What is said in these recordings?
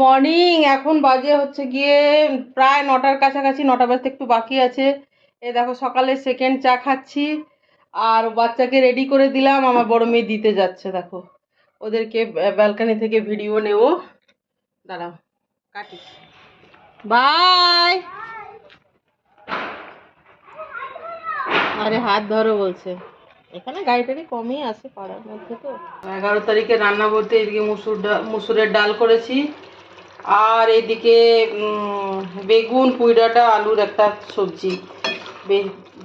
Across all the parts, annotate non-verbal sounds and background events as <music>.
Morning এখন বাজে হচ্ছে গিয়ে প্রায় নটার কাছাকাছি, নটা বাজতে একটু বাকি আছে। এ দেখো সকালে সেকেন্ড চা খাচ্ছি, আর বাচ্চাকে রেডি করে দিলাম, আমার বড় মেয়ে দিতে যাচ্ছে, দেখো। ওদেরকে ব্যালকানি থেকে ভিডিও নেব। দাঁড়াও, কাটি। বাই আরে হাত ধরো বলছে। এখানে গাড়ি টাড়ি কমই আছে, পাড়ার মধ্যে তো। এগারো তারিখে রান্না বলতে এদিকে মুসুর মুসুরের ডাল করেছি। আর এদিকে বেগুন পুঁই ডাঁটা আলুর একটা সবজি।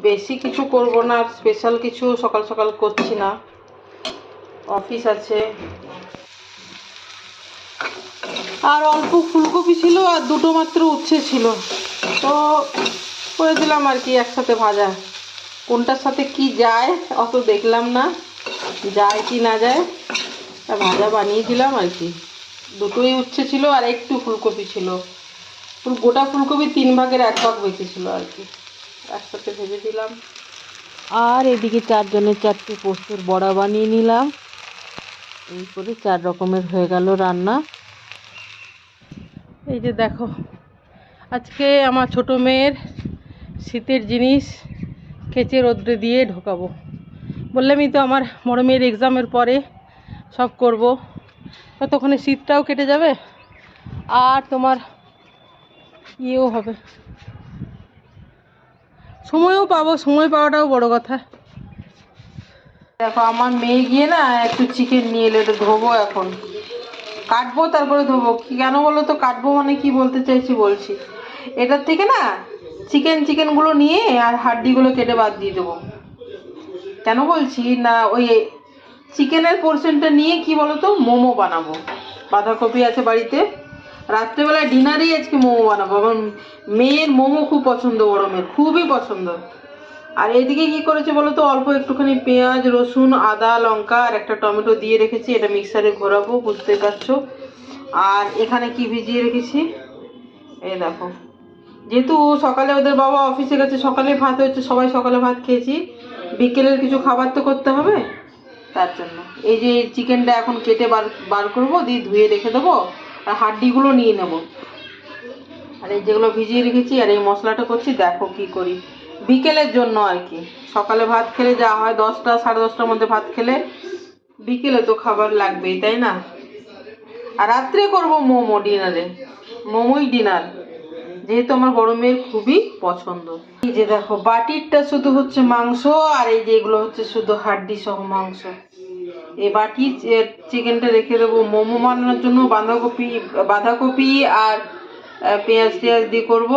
বেশি কিছু করব না স্পেশাল কিছু সকাল সকাল করছি না। অফিস আছে। আর অল্প ফুলকপি ছিল আর দুটো মাত্র উচ্ছে ছিল। তো করে দিলাম আর কি একসাথে ভাজা। কোনটার সাথে কি যায় অত দেখলাম না। যায় কি না যায় ভাজা বানিয়ে দিলাম আর কি। দুটোই উচ্ছে ছিল আর একটু ফুলকপি ছিল। গোটা ফুলকপি তিন ভাগের এক ভাগ বেঁচেছিল আর কি। একসাথে ভেজে দিলাম। আর এদিকে চারজনের চারটে পোস্তর বড়া বানিয়ে নিলাম। এই করে চার রকমের হয়ে গেল রান্না। এই যে দেখো, আজকে আমার ছোট মেয়ের শীতের জিনিস কেচে রোদ্রে দিয়ে ঢোকাবো। বললামই তো আমার বড় মেয়ের এক্সামের পরে সব করব। ততক্ষণে শীতটাও কেটে যাবে, আর তোমার ইয়েও হবে। সময়ও পাবো, সময় পাওয়াটাও বড় কথা। দেখো, আমার মেয়ে গিয়ে না একটু চিকেন নিয়ে এলো, এটা ধোবো এখন। কাটবো, তারপরে ধোবো। কেন বলো তো, কাটবো মানে কি বলতে চাইছি বলছি। এটার থেকে না চিকেন চিকেনগুলো নিয়ে আর হাড্ডিগুলো কেটে বাদ দিয়ে দেবো। কেন বলছি? না, ওই চিকেনের পোর্শনটা নিয়ে কি বলো তো মোমো বানাবো। বাঁধাকপি আছে বাড়িতে। রাত্রেবেলায় ডিনারেই আজকে মোমো বানাবো। আমার মেয়ের মোমো খুব পছন্দ মেয়ের খুবই পছন্দ। আর এদিকে কি করেছে বলো তো অল্প একটুখানি পেঁয়াজ, রসুন, আদা, লঙ্কা আর একটা টমেটো দিয়ে রেখেছি। এটা মিক্সারে ঘোরাবো, বুঝতে পারছ? আর এখানে কি ভিজিয়ে রেখেছি? এই দেখো। যেহেতু সকালে ওদের বাবা অফিসে গেছে, সকালে ভাত হচ্ছে, সবাই সকালে ভাত খেয়েছি। বিকেলের কিছু খাবার তো করতে হবে। তার জন্য। এই যে চিকেনটা এখন কেটে বার বার করব, দিয়ে ধুয়ে রেখে দেবো, আর হাড্ডিগুলো নিয়ে নেব। আর এই যেগুলো ভিজিয়ে রেখেছি, আর এই মশলাটা করছি, দেখো কি করি। বিকেলের জন্য আর কি। সকালে ভাত খেলে যা হয়, দশটা, সাড়ে দশটার মধ্যে ভাত খেলে বিকেলে তো খাবার লাগবেই, তাই না? আর রাত্রে করব মোমো ডিনারে মোমোই ডিনার যেহেতু আমার মেয়ের খুবই পছন্দ। এই যে দেখো, বাটিরটা শুধু হচ্ছে মাংস আর এই যে এগুলো হচ্ছে শুধু হাড্ডি সহ মাংস। এই বাটি চিকেনটা রেখে দেবো মোমো বানানোর জন্য, বাঁধাকপি বাঁধাকপি আর পেঁয়াজ টেয়াজ দিয়ে করব।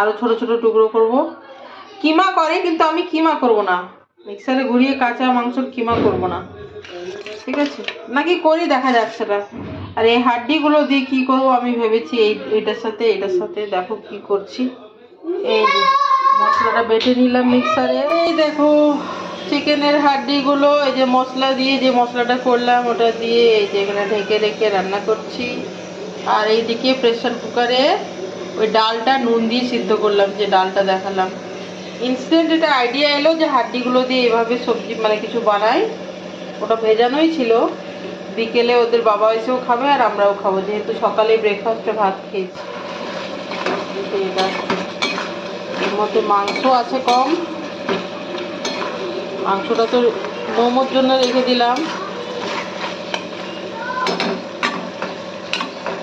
আরও ছোট ছোট টুকরো করব। কিমা করে কিন্তু আমি কিমা করব না। মিক্সারে ঘুরিয়ে কাঁচা মাংসর কিমা করব না। ঠিক আছে? নাকি করি, দেখা যাচ্ছে সেটা। আর এই হাড্ডিগুলো দিয়ে কি করব আমি ভেবেছি এই এটার সাথে এটার সাথে দেখো কি করছি। এই মশলাটা বেটে নিলাম মিক্সারে। এই দেখো, চিকেনের হাড্ডিগুলো, এই যে মশলা দিয়ে যে মশলাটা করলাম, ওটা দিয়ে এই যে এখানে ঢেকে রেখে রান্না করছি। আর এইদিকে প্রেসার কুকারে ওই ডালটা নুন দিয়ে সিদ্ধ করলাম, যে ডালটা দেখালাম। ইনস্ট্যান্ট এটা আইডিয়া এলো যে হাড্ডিগুলো দিয়ে এভাবে সবজি মানে কিছু বানাই। ওটা ভেজানোই ছিল। বিকেলে ওদের বাবা এসেও খাবে আর আমরাও খাব, যেহেতু সকালে ব্রেকফাস্টে ভাত খেয়েছি। এর মধ্যে মাংস আছে কম। মাংসটা তো মোমোর জন্য রেখে দিলাম।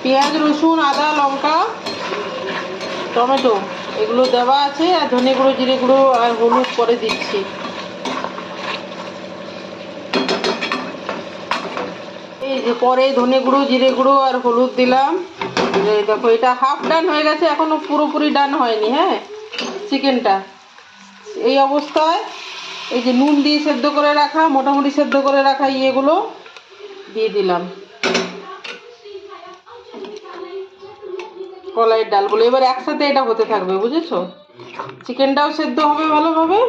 পেঁয়াজ, রসুন, আদা, লঙ্কা, টমেটো, এগুলো দেওয়া আছে আর ধনে গুঁড়ো, জিরে গুঁড়ো আর হলুদ পরে দিচ্ছি এই যে পরে ধনে গুঁড়ো, জিরে গুঁড়ো আর হলুদ দিলাম। দেখো, এটা হাফ ডান হয়ে গেছে, এখনও পুরোপুরি ডান হয়নি হ্যাঁ? চিকেনটা। এই অবস্থায় এই যে নুন দিয়ে সেদ্ধ করে রাখা, মোটামুটি সেদ্ধ করে রাখা ইয়েগুলো দিয়ে দিলাম। কলাইয়ের ডালগুলো। এবার একসাথে এটা হতে থাকবে, বুঝেছ? চিকেনটাও সেদ্ধ হবে ভালোভাবে,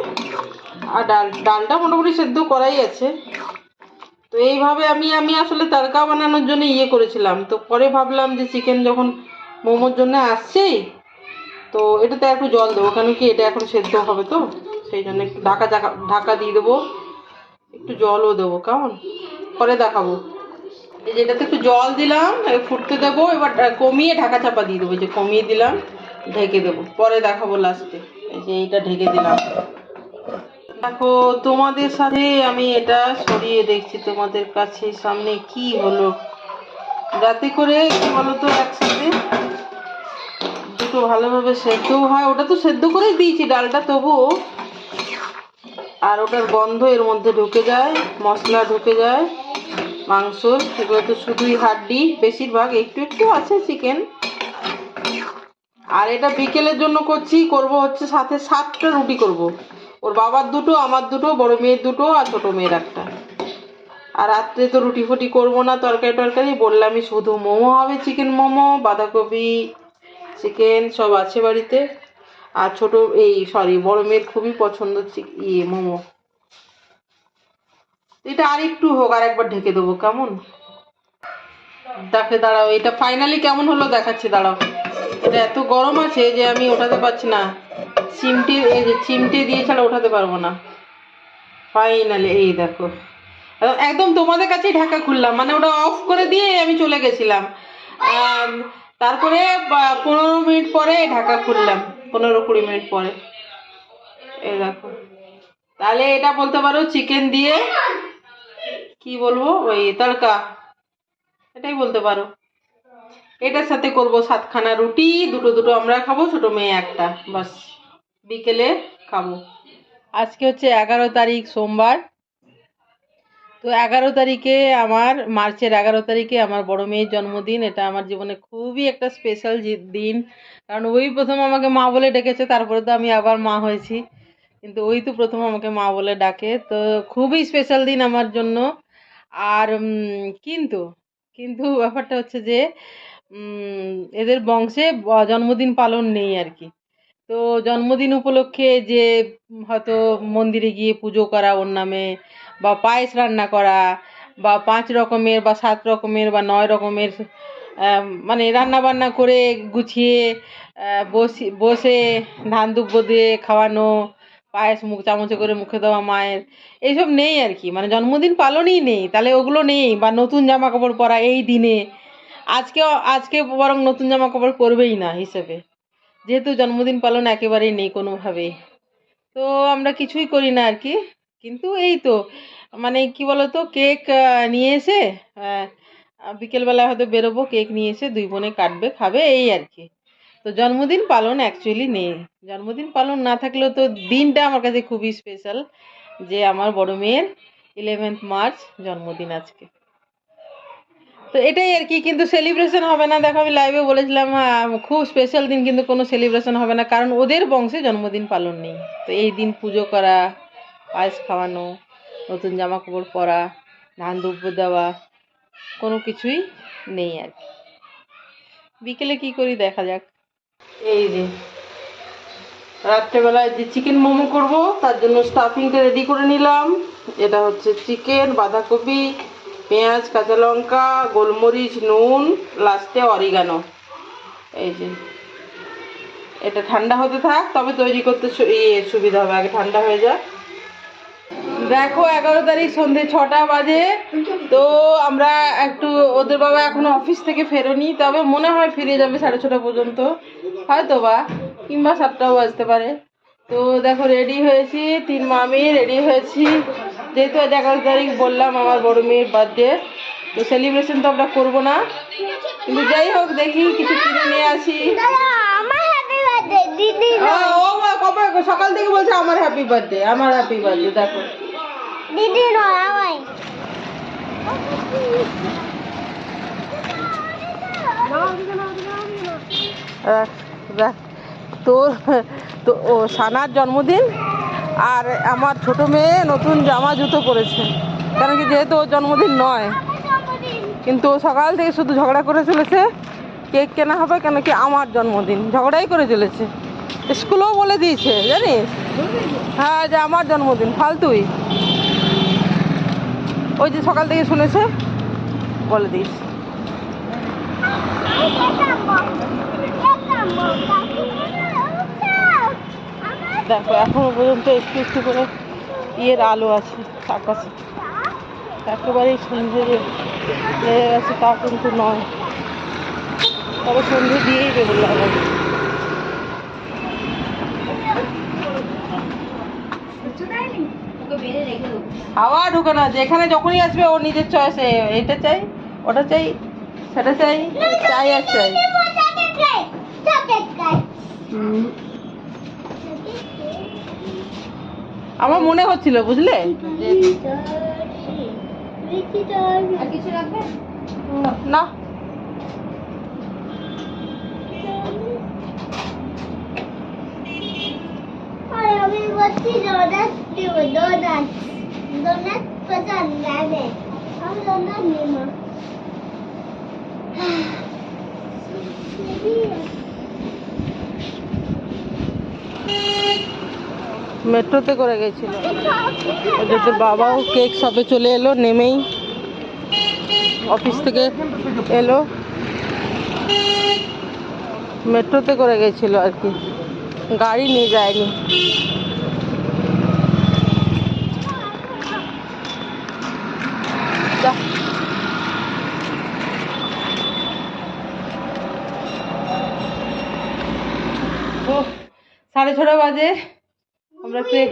আর ডাল ডালটা মোটামুটি সেদ্ধ করাই আছে। তো এইভাবে আমি আমি আসলে তড়কা বানানোর জন্য ইয়ে করেছিলাম। তো পরে ভাবলাম যে চিকেন যখন মোমোর জন্য আসছেই, তো এটাতে একটু জল দেবো, কেন কি এটা এখন সেদ্ধ হবে তো, সেই জন্য একটু ঢাকা ঢাকা ঢাকা দিয়ে দেবো, একটু জলও দেবো, কেমন? পরে দেখাবো। এই যে এটাতে একটু জল দিলাম ফুটতে দেবো, এবার কমিয়ে ঢাকা চাপা দিয়ে দেবো যে কমিয়ে দিলাম, ঢেকে দেবো, পরে দেখাবো লাস্টে এই যে এইটা ঢেকে দিলাম। দেখো, তোমাদের সাথে আমি এটা সরিয়ে দেখছি তোমাদের কাছে সামনে কি হলো। যাতে করে, কি বলতো, একসাথে দুটো ভালোভাবে সেদ্ধও হয়। ওটা তো সেদ্ধ করেই দিয়েছি ডালটা, তবুও। আর ওটার গন্ধ এর মধ্যে ঢুকে যায়, মশলা ঢুকে যায় মাংস এগুলো তো শুধুই হাড্ডি, বেশিরভাগ একটু একটু আছে চিকেন। আর এটা বিকেলের জন্য করছি, করব হচ্ছে সাথে সাতটা রুটি করব। ওর বাবার দুটো, আমার দুটো, বড় মেয়ের দুটো আর ছোটো মেয়ের একটা। আর রাত্রে তো রুটি ফুটি করব না, তরকারি টরকারি, বললামই শুধু মোমো হবে চিকেন মোমো, বাঁধাকপি চিকেন সব আছে বাড়িতে। আর ছোট এই সরি বড় মেয়ের খুবই পছন্দ ইয়ে মোমো। এটা আর একটু হোক, আর একবার ঢেকে দেবো, কেমন? দেখে দাঁড়াও, এটা ফাইনালি কেমন হলো দেখাচ্ছি, দাঁড়াও। এটা এত গরম আছে যে আমি ওঠাতে পারছি না। চিমটে, এই যে চিমটে দিয়ে ছাড়া ওঠাতে পারব না। ফাইনালি এই দেখো। একদম- তোমাদের কাছেই ঢাকা খুললাম। মানে ওটা অফ করে দিয়ে আমি চলে গেছিলাম। তারপরে পনেরো মিনিট পরে ঢাকা খুললাম। পনেরো কুড়ি মিনিট পরে। এই দেখো। তাহলে এটা বলতে পারো চিকেন দিয়ে কি বলব? ওই তড়কা। এটাই বলতে পারো। এটার সাথে করব সাতখানা রুটি। দুটো দুটো আমরা খাব, ছোট মেয়ে একটা। বাস। বিকেলে খাব। আজকে হচ্ছে এগারো তারিখ সোমবার। তো এগারো তারিখে আমার, মার্চের এগারো তারিখে আমার বড় মেয়ের জন্মদিন। এটা আমার জীবনে খুবই একটা স্পেশাল দিন। কারণ ওই প্রথম আমাকে মা বলে ডেকেছে, তারপরে তো আমি আবার মা হয়েছি। কিন্তু ওই তো প্রথম আমাকে মা বলে ডাকে। তো খুবই স্পেশাল দিন আমার জন্য। আর কিন্তু কিন্তু ব্যাপারটা হচ্ছে যে এদের বংশে জন্মদিন পালন নেই আর কি। তো জন্মদিন উপলক্ষে যে, হয়তো মন্দিরে গিয়ে পুজো করা ওর নামে, বা পায়েস রান্না করা, বা পাঁচ রকমের বা সাত রকমের বা নয় রকমের মানে রান্না বান্না করে গুছিয়ে বসি, বসে ধান দুব্বো দিয়ে খাওয়ানো, পায়েস মুখ, চামচে করে মুখে দেওয়া মায়ের, এইসব নেই আর কি। মানে জন্মদিন পালনই নেই, তাহলে ওগুলো নেই, বা নতুন জামা কাপড় পরা এই দিনে। আজকে আজকে বরং নতুন জামা কাপড় পরবেই না হিসেবে। যেহেতু জন্মদিন পালন একেবারেই নেই কোনোভাবেই। তো আমরা কিছুই করি না আর কি। কিন্তু এই তো মানে কি বলতো, কেক নিয়ে এসে বিকেলবেলা হয়তো বেরোবো, কেক নিয়ে এসে দুই বোনে কাটবে, খাবে, এই আর কি। তো জন্মদিন পালন অ্যাকচুয়ালি নেই। জন্মদিন পালন না থাকলেও তো দিনটা আমার কাছে খুবই স্পেশাল যে আমার বড় মেয়ের ইলেভেন্থ মার্চ জন্মদিন আজকে। তো এটাই আর কি, কিন্তু সেলিব্রেশন হবে না। দেখো, আমি লাইভে বলেছিলাম খুব স্পেশাল দিন, কিন্তু কোনো সেলিব্রেশন হবে না, কারণ ওদের বংশে জন্মদিন পালন নেই। তো এই দিন পুজো করা, পায়েস খাওয়ানো, নতুন জামা কাপড় পরা, ধান দুব্য দেওয়া, কোনো কিছুই নেই আর কি। বিকেলে কি করি দেখা যাক। এই যে, রাত্রেবেলায় যে চিকেন মোমো করব, তার জন্য স্টাফিংটা রেডি করে নিলাম। এটা হচ্ছে চিকেন বাঁধাকপি পেঁয়াজ, কাঁচা লঙ্কা, গোলমরিচ, নুন, লাস্টে অরিগানো। এই যে। এটা ঠান্ডা হতে থাক, তবে তৈরি করতে ইয়ে সুবিধা হবে, আগে ঠান্ডা হয়ে যাক। দেখো, এগারো তারিখ সন্ধে ছটা বাজে। তো আমরা একটু, ওদের বাবা এখনও অফিস থেকে ফেরোনি, তবে মনে হয় ফিরে যাবে সাড়ে ছটা পর্যন্ত। হয়তো বা, কিংবা সাতটাও বাজতে পারে। তো দেখো রেডি হয়েছি, তিন মামি রেডি হয়েছি। যেহেতু আজ এগারো তারিখ বললাম আমার বড় মেয়ের বার্থডে তো সেলিব্রেশন তো আমরা করব না। কিন্তু যাই হোক দেখি কিছু কিনে নিয়ে আসি। ও ও মা, কবে সকাল থেকে বলছে আমার হ্যাপি বার্থডে আমার হ্যাপি বার্থডে দেখো। দিদি নয় আমায়। তোর তো ও সানার জন্মদিন? আর আমার ছোট মেয়ে নতুন জামা জুতো করেছে কারণ কি যেহেতু ওর জন্মদিন নয়, কিন্তু সকাল থেকে শুধু ঝগড়া করে চলেছে, কেক কেনা হবে কেন কি আমার জন্মদিন, ঝগড়াই করে চলেছে। স্কুলেও বলে দিয়েছে, জানিস? হ্যাঁ যে আমার জন্মদিন, ফালতুই। ওই যে সকাল থেকে শুনেছে, বলে দিয়েছে। দেখো এখনও পর্যন্ত একটু একটু করে ইয়ের আলো আছে আকাশে। একেবারেই সন্ধে যে লেগে গেছে তা কিন্তু নয়। তবে সন্ধে দিয়েই দেবো লাগাবো হাওয়া ঢুকে না যেখানে যখনই আসবে ও নিজের চয়েসে এটা চাই ওটা চাই সেটা চাই চাই আর চাই। আমার মনে হচ্ছিল বুঝলে? না। আমি বলছি <sighs> মেট্রোতে করে গেছিল। ওদের বাবাও কেক শপে চলে এলো, নেমেই অফিস থেকে এলো। মেট্রোতে করে গেছিল আর কি। গাড়ি নিয়ে যায়নি। সাড়ে ছটা বাজে। আমরা কেক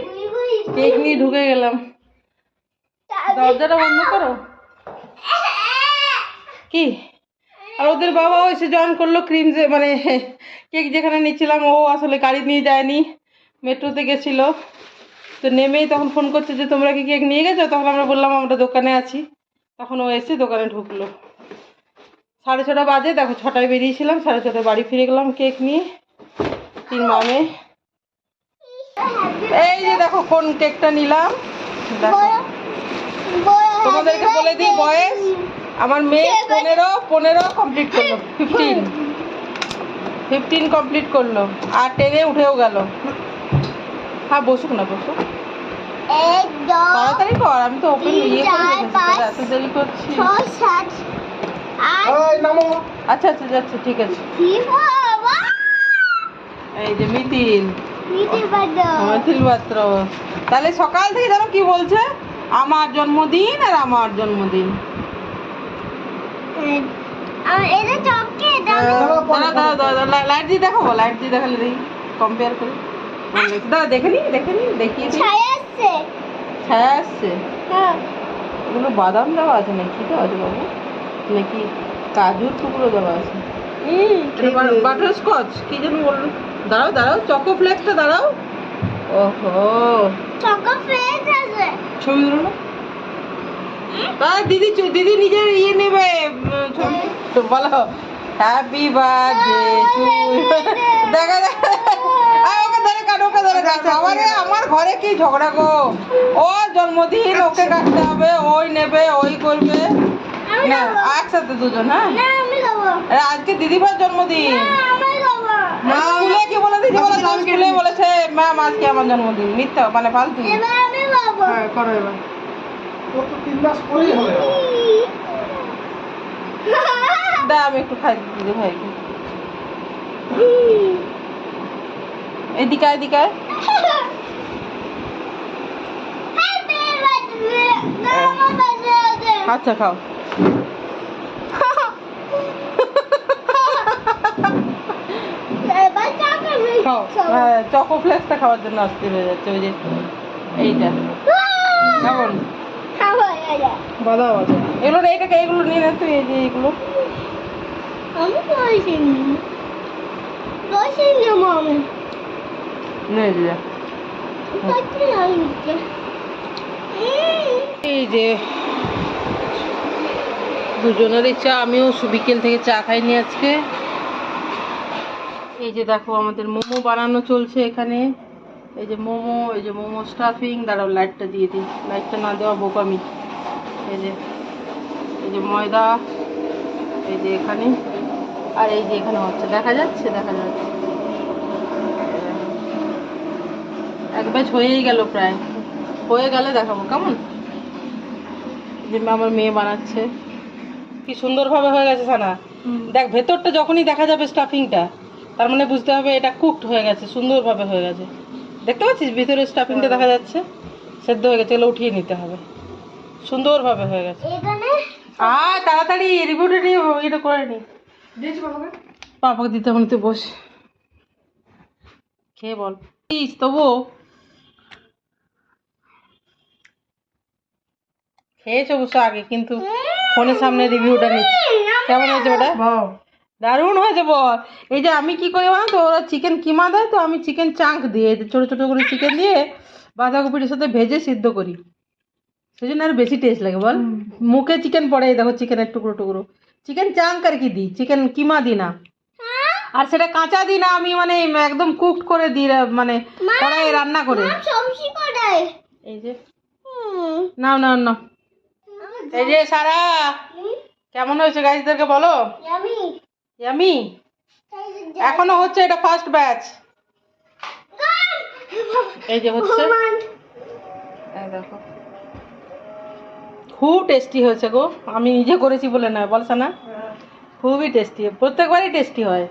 কেক নিয়ে ঢুকে গেলাম। দরজাটা বন্ধ করো। কি? আর ওদের বাবাও এসে জয়েন করল ক্রিম যে মানে কেক যেখানে নিচ্ছিলাম ও আসলে গাড়ি নিয়ে যায়নি, মেট্রোতে গেছিল। তো নেমেই তখন ফোন করছে যে, তোমরা কি কেক নিয়ে গেছো? তখন আমরা বললাম, আমরা দোকানে আছি। তখন ও এসে দোকানে ঢুকলো। সাড়ে ছটা বাজে, দেখো ছটায় বেরিয়েছিলাম, সাড়ে ছটায় বাড়ি ফিরে গেলাম কেক নিয়ে। তিন মামে। এই যে দেখো কোন কেকটা নিলাম। দেখো। তোমাদেরকে বলে দিই বয়স আমার মেয়ে পনেরো পনেরো কমপ্লিট করল। ফিফটিন ফিফটিন কমপ্লিট করল। আর টেনে উঠেও গেল। হ্যাঁ বসুক না বসুক। তাড়াতাড়ি কর আমি তো ওপেন ইয়ে করে এত দেরি করছি সাত আচ্ছা আচ্ছা ঠিক আছে। এই যে মিতিল। পাত্র। তাহলে সকাল থেকে জানো কি বলছে? আমার জন্মদিন আর আমার জন্মদিন। আমার এটা চকলেট দাঁড়া দাঁড়া দাঁড়া দাঁড়া লাইট দিয়ে দেখাবো লাইট দিয়ে দেখালে দেখি কম্পেয়ার করে। দাঁড়া দেখে নি দেখে নি দেখিয়ে ছায়া আসছে। ছায়া আসছে? হ্যাঁ। এগুলো বাদাম দেওয়া আছে নাকি দেওয়া আছে বাবু? নাকি কাজুর টুকরো দেওয়া আছে? বাটার স্কচ কি যেন বলল? দাঁড়াও দাঁড়াও চকো ফ্লেক্সটা দাঁড়াও। ওহো। চকো ফ্রেশ আছে। ছবি তুলো না। তা দিদি দিদি নিজের ইয়ে নেবে ছবি। তো বলো হ্যাপি বার্থডে টু দেখা দেখা ওকে ধরে কাট ওকে ধরে কাটছে আমারে আমার ঘরে কি ঝগড়া গো? ওর জন্মদিন ওকে কাটতে হবে ওই নেবে ওই করবে। না। একসাথে দুজন হ্যাঁ? না আমি খাব। আজকে দিদিভার জন্মদিন। স্কুলে কি বলে দিদি? বলে স্কুলে বলেছে। ম্যাম আজকে আমার জন্মদিন। মিথ্যা মানে ফালতু। এবার আমি খাব করো এবার। দা আমি একটু খাই দিদি ভাইকে এদিকে আয়, এদিকে আয়। Happy birthday! আমার birthday আছে। আচ্ছা খাও এবার chocolate খাও খাব। হ্যাঁ চকো ফ্লেক্সটা খাওয়ার জন্য অস্থির হয়ে যাচ্ছে ওই যে এইটা। কেমন। এগুলো এইটাকে এগুলো নিয়ে নে তুই এই যে এগুলো। আমি মামি। এই যে দুজনেরই চা আমিও বিকেল থেকে চা খাইনি আজকে। এই যে দেখো আমাদের মোমো বানানো চলছে এখানে। এই যে মোমো এই যে মোমো স্টাফিং দাঁড়াও লাইটটা দিয়ে দিই। লাইটটা না দেওয়া বোকামি এই যে এই যে ময়দা এই যে এখানে। আর এই যে এখানে হচ্ছে দেখা যাচ্ছে দেখা যাচ্ছে। এক ব্যাচ হয়েই গেল প্রায়। হয়ে গেলে দেখাবো কেমন? যে আমার মেয়ে বানাচ্ছে। কি সুন্দরভাবে হয়ে গেছে সানা। দেখ ভেতরটা যখনই দেখা যাবে স্টাফিংটা তার মানে বুঝতে হবে এটা কুকড হয়ে গেছে সুন্দরভাবে হয়ে গেছে। দেখতে পাচ্ছিস? ভিতরে স্টাফিংটা দেখা যাচ্ছে। সেদ্ধ হয়ে গেছে এগুলো উঠিয়ে নিতে হবে। সুন্দরভাবে হয়ে গেছে। এখানে আয় তাড়াতাড়ি রিভিউটা নিয়ে এটা করে নি। পাপাকে দিতে হবে তুই বস। খেয়ে বল। প্লিজ তবুও। খেয়েছো অবশ্য আগে কিন্তু ফোনের সামনে রিভিউটা নিচ্ছি। কেমন হয়েছে ওটা? দারুণ হয়েছে বল। এই যে আমি কি করি বলো তো ওরা চিকেন কিমা দেয় তো আমি চিকেন চাঙ্ক দিয়ে ছোটো ছোটো করে চিকেন দিয়ে বাঁধাকপির সাথে ভেজে সিদ্ধ করি। সেই জন্য আর বেশি টেস্ট লাগে বল। মুখে চিকেন পড়ে দেখো চিকেনের টুকরো টুকরো। চিকেন চাঙ্ক আর কি দিই? চিকেন কিমা দিই না। আর সেটা কাঁচা দিই না আমি মানে একদম কুকড করে দিই মানে কড়াইয়ে রান্না করে। এই যে। নাও নাও নাও। এই যে সারা। কেমন হয়েছে গাইজদেরকে বলো? আমি এখনও হচ্ছে এটা ফার্স্ট ব্যাচ এই যে হচ্ছে। দেখো। খুব টেস্টি হয়েছে গো। আমি নিজে করেছি বলে না বলছে না? খুবই টেস্টি প্রত্যেকবারই টেস্টি হয়।